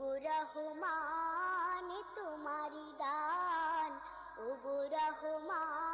গোরহমান তোমারি দান। ও গোরহমান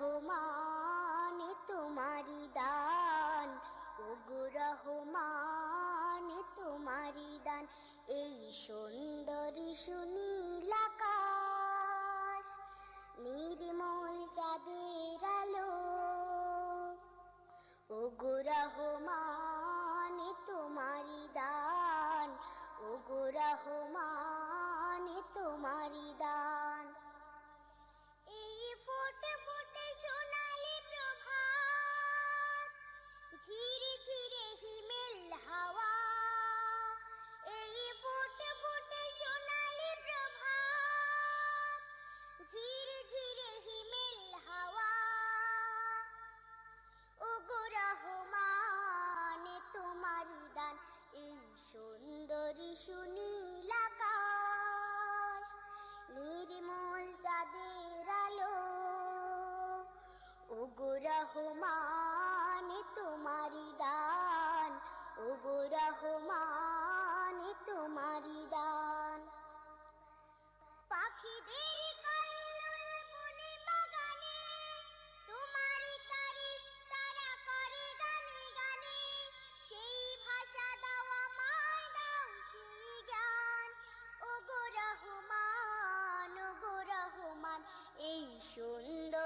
রহমান, তোমারি দান। ওগো রহমান, তোমারি দান। এই সুন্দর সুনীলাকাশ নির্মল চাঁদের আলো। ওগো রহমান শুনি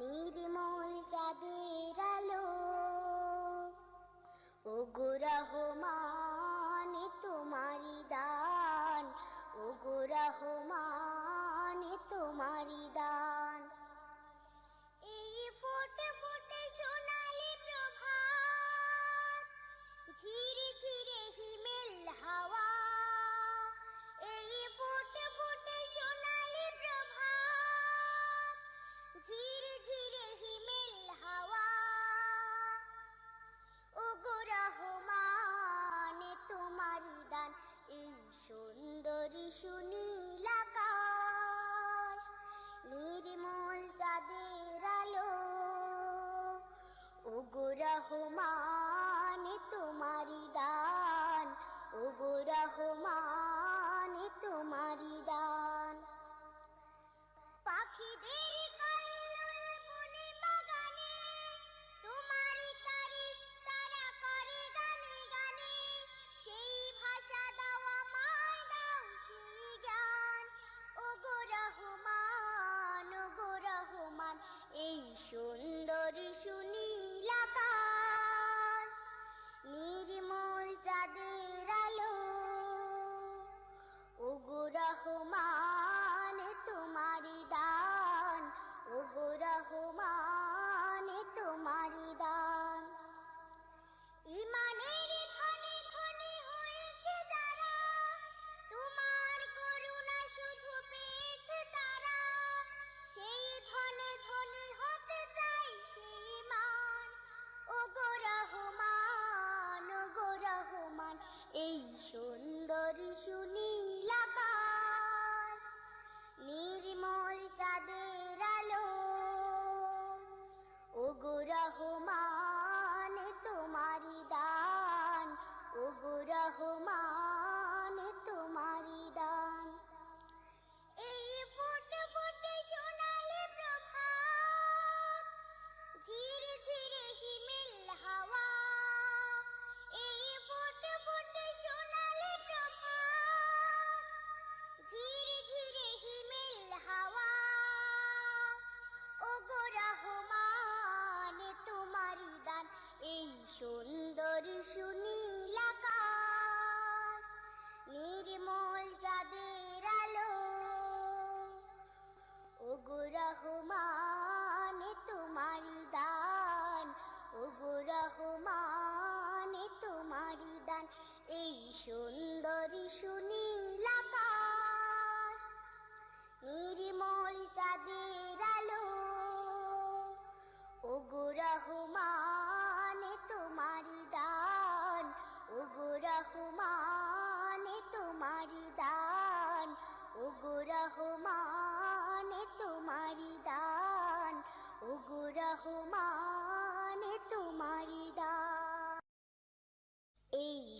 নির্মল চাঁদের আলো। ও রহমান তোমারি দান। ও রহমান শুনি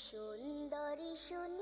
সুন্দরী সুন্দর